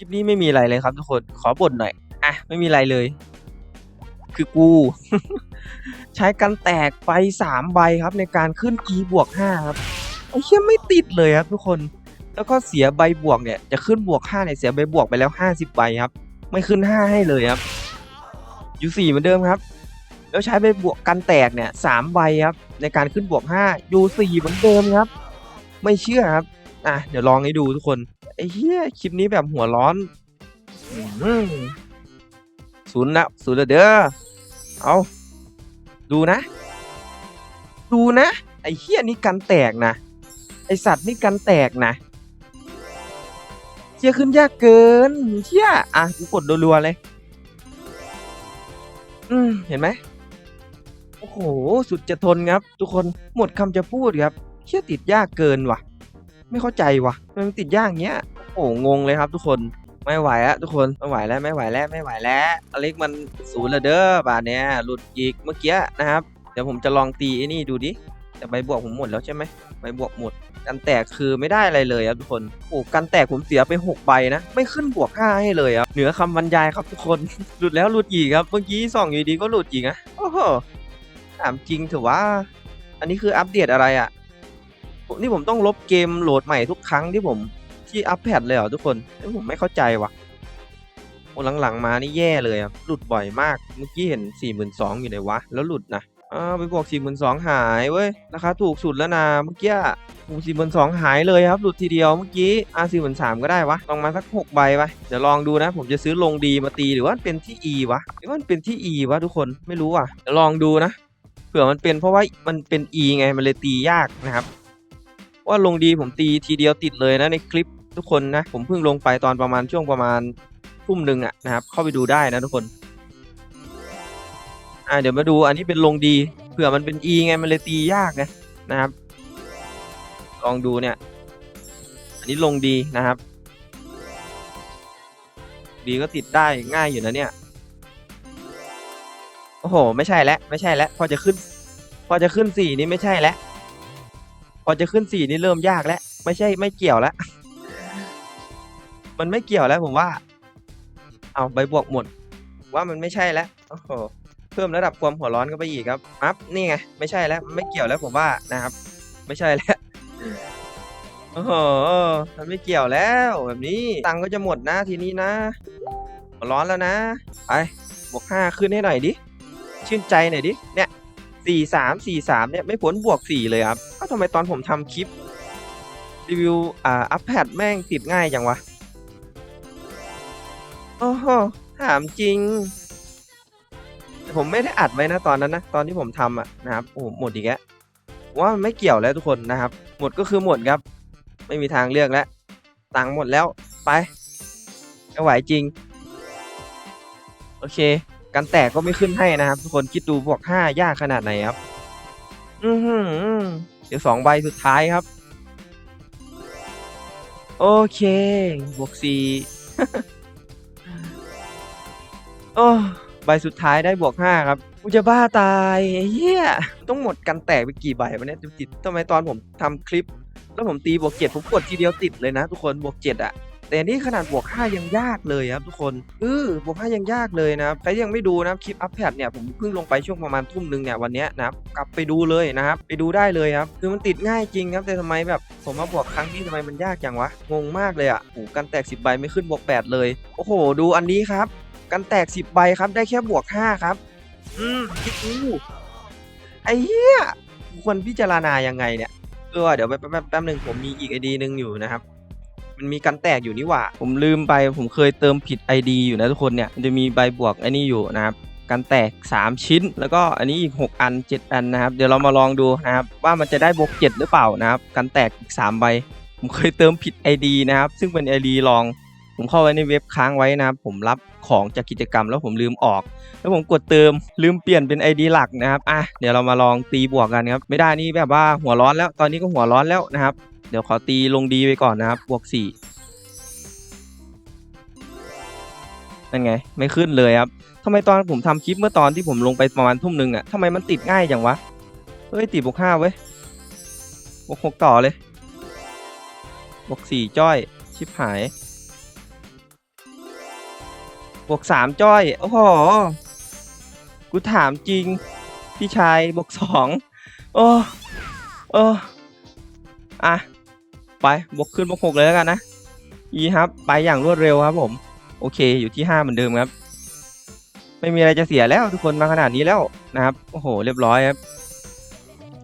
ลิปนี้ไม่มีอะไรเลยครับทุกคนขอบ่นหน่อยอะไม่มีอะไรเลย คือกู ใช้กันแตกไปสามใบครับ ในการขึ้น e บวกห้าครับไอ้เชี่ยไม่ติดเลยครับทุกคน แล้วก็เสียใบบวกเนี่ยจะขึ้นบวกห้าเนี่ยเสียใบบวกไปแล้วห้าสิบใบครับ ไม่ขึ้นห้าให้เลยครับอยู่สี่เหมือนเดิมครับ แล้วใช้ใบบวกกันแตกเนี่ยสามใบครับ ในการขึ้นบวกห้าอยู่สี่เหมือนเดิมครับ ไม่เชื่อครับอะเดี๋ยวลองให้ดูทุกคน อ้เหี้ยคลิปนี้แบบหัวร้อนอืมศูนย์ละศูนย์ละเด้อเอาดูนะ ดูนะ ไอ้เหี้ยนี่กันแตกนะ ไอสัตว์นี่กันแตกนะเชี่ยขึ้นยากเกินเชี่ยอะกูกดรัวๆเลย อืมเห็นไหมโอ้โห สุดจะทนครับ ทุกคนหมดคำจะพูดครับ เชี่ยติดยากเกินว่ะ ไม่เข้าใจวะมันติดยากเงี้ยโอ้งงเลยครับทุกคนไม่ไหวอะทุกคนไม่ไหวแล้วไม่ไหวแล้วไม่ไหวแล้วอเล็กมันศูนย์ละเด้อบาทเนี้ยหลุดอีกเมื่อกี้นะครับเดี๋ยวผมจะลองตีไอ้นี่ดูดิแต่ใบบวกผมหมดแล้วใช่ไหมใบบวกหมดกันแตกคือไม่ได้อะไรเลยครับทุกคนโอ้กันแตกผมเสียไป 6 ใบนะ ไม่ขึ้นบวก5ให้เลยครับเหนือคำบรรยายครับทุกคน หลุดแล้วหลุดอีกครับเมื่อกี้ส่องอยู่ดีก็หลุดอีกนะโอ้โหถามจริงเถอะว่า อันนี้คืออัปเดตอะไรอะ นี่ผมต้องลบเกมโหลดใหม่ทุกครั้งที่ผมที่อัปแพดเลยเหรอทุกคนผมไม่เข้าใจว่ะโอ้หลังๆมานี่แย่เลยครับหลุดบ่อยมาก เมื่อกี้เห็น 4 2 0 0 0อยู่ไหนวะ แล้วหลุดนะอ้าไปบอก4 2 0 0 0หายเว้ย ราคาถูกสุดแล้วนะ เมื่อกี้สี่หมื่นสองหายเลยครับ หลุดทีเดียวเมื่อกี้อ่าสี่หมื่นสามก็ได้วะ ลองมาสักหกใบไปเดี๋ยวลองดูนะ ผมจะซื้อลงดีมาตีหรือว่าเป็นที่ E วะ หรือว่ามันเป็นที่ E วะทุกคน ไม่รู้อะ เดี๋ยวลองดูนะ เผื่อมันเป็นเพราะว่ามันเป็น E ไง มันเลยตียากนะครับ ว่าลงดีผมตีทีเดียวติดเลยนะในคลิปทุกคนนะ ผมเพิ่งลงไปตอนประมาณช่วงประมาณทุ่มหนึ่งอะนะครับ เข้าไปดูได้นะทุกคน อ่าเดี๋ยวมาดูอันนี้เป็นลงดีเผื่อมันเป็น E ไงมันเลยตียากไงนะครับ ลองดูเนี่ย อันนี้ลงดีนะครับ ดีก็ติดได้ง่ายอยู่นะเนี่ยโอ้โห ไม่ใช่แล้วไม่ใช่แล้วพอจะขึ้น พอจะขึ้นสี่นี่ไม่ใช่แล้ว อจะขึ้นสี่นี่เริ่มยากแล้ว ไม่ใช่ไม่เกี่ยวแล้ว มันไม่เกี่ยวแล้วผมว่า เอาใบบวกหมด ว่ามันไม่ใช่แล้วโอ้โหเพิ่มระดับความหัวร้อนเข้าไปอีกครับอัพนี่ไงไม่ใช่แล้วไม่เกี่ยวแล้วผมว่านะครับ ไม่ใช่แล้วโอ้โหมันไม่เกี่ยวแล้วแบบนี้ตังค์ก็จะหมดนะทีนี้นะร้อนแล้วนะไปบวกห้าขึ้นให้หน่อยดิชื่นใจหน่อยดิเนี่ย สี่สามสี่สามเนี่ยไม่พ้นบวกสี่เลยครับก็ทำไมตอนผมทำคลิปรีวิวอ่าอัพแพดแม่งติดง่ายจังวะโอ้โหถามจริงแต่ผมไม่ได้อัดไว้นะตอนนั้นนะ ตอนที่ผมทำอะนะครับโอ้โหหมดอีกแล้วว่ามันไม่เกี่ยวแล้วทุกคนนะครับ หมดก็คือหมดครับ ไม่มีทางเลือกแล้วตังหมดแล้วไปไม่ไหวจริง โอเค กันแตกก็ไม่ขึ้นให้นะครับ ทุกคนคิดดูบวกห้ายากขนาดไหนครับ อือหือเดี๋ยวสองใบสุดท้ายครับ โอเคบวกสี่โอ้ใบสุดท้ายได้บวกห้าครับกูจะบ้าตายไอ้เหี้ยต้องหมดกันแตกไปกี่ใบวะเนี่ยติดทำไมตอนผมทำคลิป แล้วผมตีบวกเจ็ดผมกดทีเดียวติดเลยนะ ทุกคนบวกเจ็ดอะ แต่นี่ขนาดบวกห้ายังยากเลยครับทุกคนเออบวกห้ายังยากเลยนะครับใครที่ยังไม่ดูนะครับคลิปอัพแพดเนี่ยผมเพิ่งลงไปช่วงประมาณทุ่มหนึ่งเนี่ยวันนี้นะครับกลับไปดูเลยนะครับไปดูได้เลยครับคือมันติดง่ายจริงครับแต่ทำไมแบบผมมาบวกครั้งนี้ทำไมมันยากจังวะงงมากเลยอะโอ้กันแตกสิบใบไม่ขึ้นบวกแปดเลยโอ้โห ดูอันนี้ครับ กันแตกสิบใบครับได้แค่บวกห้าครับอืมคิดดูไอ้เหี้ยควรพิจารณายังไงเนี่ยเออเดี๋ยวแป๊บแป๊บแป๊บหนึ่งผมมีอีกไอดีหนึ่งอยู่นะครับ มันมีกันแตกอยู่นี่หว่า ผมลืมไปผมเคยเติมผิด ID อยู่นะทุกคนเนี่ยมันจะมีใบบวกไอ้นี่อยู่นะครับกันแตก 3 ชิ้น แล้วก็อันนี้อีก 6 อัน 7 อันนะครับ เดี๋ยวเรามาลองดูนะครับ ว่ามันจะได้บวก7หรือเปล่านะครับ กันแตกอีก 3 ใบ ผมเคยเติมผิด ID นะครับ ซึ่งเป็น ID ลอง ผมเข้าไว้ในเว็บค้างไว้นะครับ ผมรับของจากกิจกรรมแล้วผมลืมออก แล้วผมกดเติมลืมเปลี่ยนเป็น ID หลักนะครับ อะ เดี๋ยวเรามาลองตีบวกกันครับ ไม่ได้นี่แบบว่าหัวร้อนแล้ว ตอนนี้ก็หัวร้อนแล้วนะครับ เดี๋ยวขอตีลงดีไปก่อนนะครับบวกสี่นั่นไง ไม่ขึ้นเลยครับทำไมตอนผมทำคลิปเมื่อตอนที่ผมลงไปประมาณทุ่มหนึ่งอะทำไมมันติดง่ายจังวะ เฮ้ยติดบวกห้าเว้ยบวกหกต่อเลยบวกสี่จ้อย ชิบหายบวกสามจ้อย โอ้โห กูถามจริง พี่ชายบวกสองโอ้โอ้อะ ไปบวกขึ้นบวกหกเลยแล้วกันนะอีครับ ไปอย่างรวดเร็วครับผม โอเค อยู่ที่ห้าเหมือนเดิมครับ ไม่มีอะไรจะเสียแล้วทุกคนมาขนาดนี้แล้วนะครับ โอ้โห เรียบร้อยครับ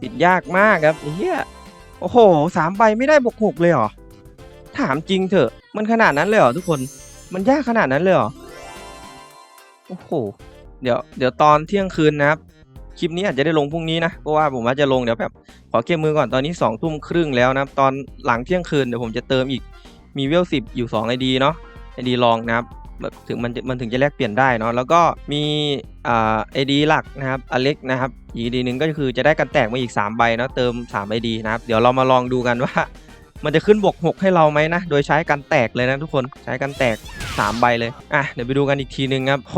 ติดยากมากครับเหี้ยโอ้โหสามใบไม่ได้บวกหกเลยเหรอ ถามจริงเถอะ มันขนาดนั้นเลยเหรอทุกคน มันยากขนาดนั้นเลยเหรอ โอ้โห เดี๋ยว เดี๋ยวตอนเที่ยงคืนนะครับ คลิปนี้อาจจะได้ลงพรุ่งนี้นะเพราะว่าผมว่าจะลงเดี๋ยวแบบขอเก็บมือก่อนตอนนี้สองทุ่มครึ่งแล้วนะตอนหลังเที่ยงคืนเดี๋ยวผมจะเติมอีกมีเวลสิบอยู่2 ID เนาะ ID ลองนะครับแบบถึงมันจะมันถึงจะแลกเปลี่ยนได้เนาะแล้วก็มีอ่า ID หลักนะครับอเล็กนะครับอีก ID หนึ่งก็คือจะได้กันแตกมาอีก 3 ใบเนาะเติม3 ID นะครับเดี๋ยวเรามาลองดูกันว่า มันจะขึ้นบวก 6 ให้เราไหมนะ โดยใช้กันแตกเลยนะทุกคนใช้กันแตก 3 ใบเลย อะ เดี๋ยวไปดูกันอีกทีนึงครับโห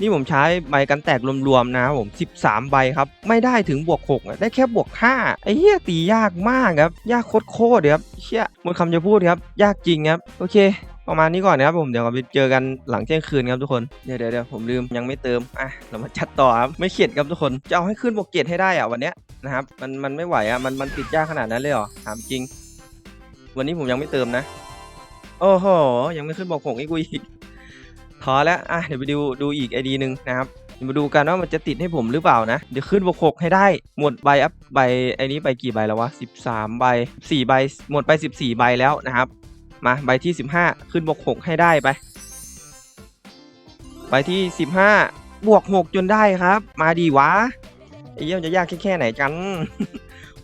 นี่ผมใช้ใบกันแตกรวมๆนะครับผม 13 ใบครับ ไม่ได้ถึงบวก 6 ได้แค่บวก 5 ไอ้เหี้ยตียากมากครับ ยากโคตรๆเลยครับเชี่ยหมดคำจะพูดครับ ยากจริงครับ โอเคประมาณนี้ก่อนนะครับผมเดี๋ยวเราไปเจอกันหลังเที่ยงคืนครับทุกคนเดี๋ยวเดี๋ยวผมลืมยังไม่เติมอะเรามาจัดต่อครับไม่เข็ดครับทุกคนจะเอาให้ขึ้นบวกเจ็ดให้ได้อะวันเนี้ยนะครับมันมันไม่ไหวอะมันมันติดยากขนาดนั้นเลยเหรอถามจริง วันนี้ผมยังไม่เติมนะ โอ้โห ยังไม่ขึ้นบอกหกให้กูอีกท้อแล้ว อะ เดี๋ยวไปดูดูอีกไอดีหนึ่งนะครับเดี๋ยวมาดูกันว่ามันจะติดให้ผมหรือเปล่านะ เดี๋ยวขึ้นบวกหกให้ได้ หมดใบอัพใบไอ้นี้ใบกี่ใบแล้ววะสิบสามใบสี่ใบ หมดไปสิบสี่ใบแล้วนะครับ มาใบที่สิบห้าขึ้นบวกหกให้ได้ไป ใบที่สิบห้าบวกหกจนได้ครับ มาดีวะไอ้เยี่ยมนจะยากแค่แค่ไหนกัน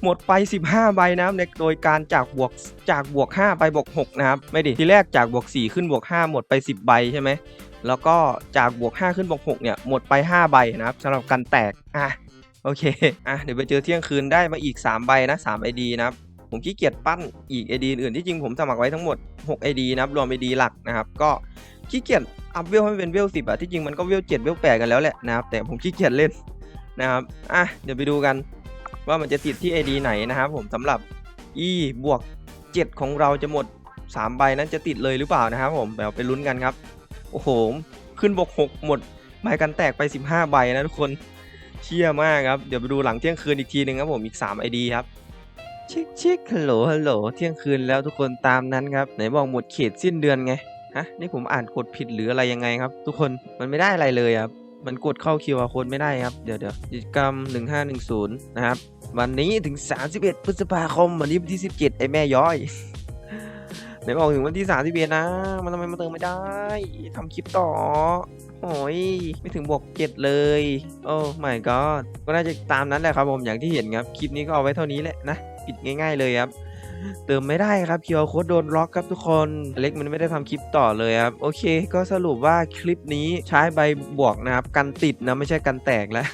หมดไป 15 ใบนะครับในโดยการจากบวกจากบวก 5 ไปบวก 6 นะครับ ไม่ดิทีแรกจากบวก 4 ขึ้นบวก 5 หมดไป 10 ใบใช่ไหมแล้วก็จากบวก 5 ขึ้นบวก 6 เนี่ย หมดไป 5 ใบนะครับสำหรับการแตก อะ โอเค อะ เดี๋ยวไปเจอเที่ยงคืนได้มาอีก 3 ใบนะ3 ID นะครับ ผมขี้เกียจปั้นอีก ID อื่นที่จริงผมสมัครไว้ทั้งหมด 6 ID นะครับ รวม ID หลักนะครับ ก็ขี้เกียจอัพเวลให้เป็นเวล10อะที่จริงมันก็เวล7เวล8กันแล้วแหละนะครับ แต่ผมขี้เกียจเล่นนะครับ อะ เดี๋ยวไปดูกัน ว่ามันจะติดที่ ID ไหนนะครับผมสำหรับ E บวก 7 ของเราจะหมด 3 ใบนั้นจะติดเลยหรือเปล่านะครับผมแบบไปลุ้นกันครับ โอ้โห ขึ้นบวก 6 หมดใบกันแตกไป 15 ใบนะทุกคนเชี่ยมากครับ เดี๋ยวไปดูหลังเที่ยงคืนอีกทีหนึ่งครับผมอีก 3 ID ครับเช็คเช็คฮัลโหลฮัลโหลเที่ยงคืนแล้วทุกคนตามนั้นครับไหนบอกหมดเขตสิ้นเดือนไงฮะนี่ผมอ่านกดผิดหรืออะไรยังไงครับ ทุกคนมันไม่ได้อะไรเลยครับมันกดเข้า QR code ไม่ได้ครับ เดี๋ยวเดี๋ยวกิจกรรม 1510 นะครับ วันนี้ถึง 31 พฤษภาคม วันนี้วันที่ 17 ไอ้แม่ย้อยไหนบอกถึงวันที่ 31 นะ มันทำไมมาเติมไม่ได้ทำคลิปต่อโอ้ยไม่ถึงบวก7เลย โอ้ my god ก็น่าจะตามนั้นแหละครับผมอย่างที่เห็นครับ คลิปนี้ก็เอาไว้เท่านี้แหละนะ ปิดง่าย ๆเลยครับ เติมไม่ได้ครับเคิวโค้ดโดนล็อกครับทุกคนเล็กมันไม่ได้ทำคลิปต่อเลยครับ โอเค ก็สรุปว่าคลิปนี้ใช้ใบบวกนะครับ กันติดนะไม่ใช่กันแตกแล้ว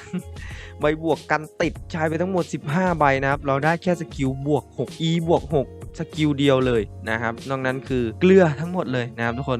ใบบวกกันติดใช้ไปทั้งหมด 15 ใบนะครับ เราได้แค่สกิลบวก 6 e บวก 6 สกิลเดียวเลยนะครับ นอกนั้นคือเกลือทั้งหมดเลยนะครับทุกคน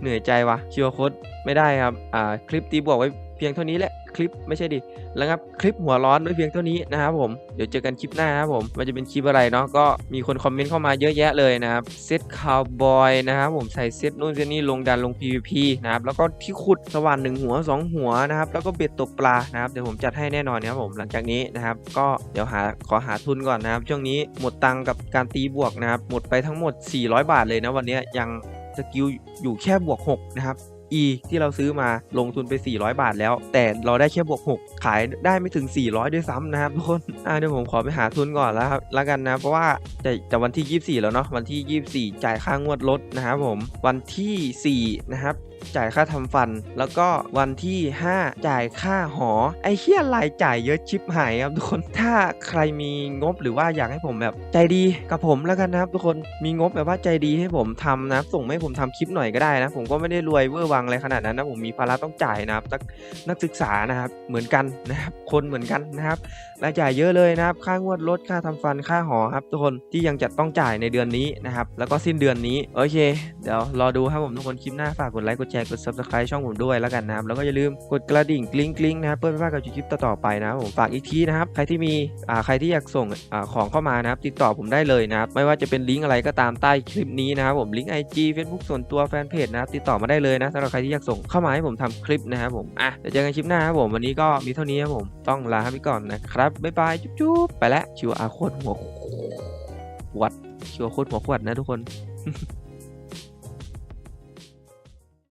เหนื่อยใจวะคิวโค้ดไม่ได้ครับ อ่า คลิปตีบวกไว้เพียงเท่านี้แหละ คลิปไม่ใช่ดิแล้วครับคลิปหัวร้อนด้วยเพียงเท่านี้นะครับผมเดี๋ยวเจอกันคลิปหน้าครับผมมันจะเป็นคลิปอะไรเนาะก็มีคนคอมเมนต์เข้ามาเยอะแยะเลยนะครับเซตคาวบอยนะครับผมใส่เซตนู่นเซตนี่ลงดันลง PVP นะครับแล้วก็ที่ขุดสว่านหนึ่งหัว 2 หัวนะครับแล้วก็เบ็ดตกปลานะครับเดี๋ยวผมจัดให้แน่นอนนะครับผมหลังจากนี้นะครับก็เดี๋ยวหาขอหาทุนก่อนนะครับช่วงนี้หมดตังกับการตีบวกนะครับหมดไปทั้งหมด 400 บาทเลยนะวันนี้ยังสกิลอยู่แค่บวก6นะครับ E ที่เราซื้อมาลงทุนไป 400 บาทแล้ว แต่เราได้แค่บวก 6 ขายได้ไม่ถึง 400 ด้วยซ้ำนะครับทุกคนอ่าเดี๋ยวผมขอไปหาทุนก่อนแล้วครับแล้วกันนะเพราะว่าจะจะวันที่ 24 แล้วเนาะวันที่ 24 จ่ายค่างวดรถนะครับผมวันที่ 4 นะครับ จ่ายค่าทำฟัน แล้วก็วันที่ 5 จ่ายค่าหอ ไอ้เฮียรายจ่ายเยอะชิบหายครับทุกคน ถ้าใครมีงบหรือว่าอยากให้ผมแบบใจดีกับผมแล้วกันนะครับทุกคน มีงบแบบว่าใจดีให้ผมทำนะ ส่งให้ผมทำคลิปหน่อยก็ได้นะ ผมก็ไม่ได้รวยเวอร์วังอะไรขนาดนั้นนะ ผมมีภาระต้องจ่ายนะครับ นักศึกษานะครับ เหมือนกันนะครับ คนเหมือนกันนะครับ รายจ่ายเยอะเลยนะครับ ค่างวดรถ ค่าทำฟัน ค่าหอครับทุกคนที่ยังจะต้องจ่ายในเดือนนี้นะครับ แล้วก็สิ้นเดือนนี้ โอเค เดี๋ยวรอดูครับผมทุกคนคลิปหน้าฝากกดไลค์ กดชร์กด subscribe ช่องผมด้วยแล้วกันนะครับแล้วก็อย่าลืมกดกระดิ่งกลิ้งกลิ้งนะครับเพื่อไม่พลาดกับคลิปต่อๆไปนะครับผมฝากอีกทีนะครับใครที่มีอ่าใครที่อยากส่งอ่าของเข้ามานะครับติดต่อผมได้เลยนะครับไม่ว่าจะเป็นลิงก์อะไรก็ตามใต้คลิปนี้นะครับผมลิงก์ IG Facebook ส่วนตัวแฟนเพจนะครับติดต่อมาได้เลยนะสำหรับใครที่อยากส่งเข้ามาให้ผมทำคลิปนะครับผมอะเดี๋ยวเจอกันคลิปหน้าครับผมวันนี้ก็มีเท่านี้ครับผมต้องลาไปก่อนนะครับบ๊ายบายจุ๊บๆไปแล้วคิวอาโคตรหัวขวดคิวอาโคตรหัวขวดนะทุกคน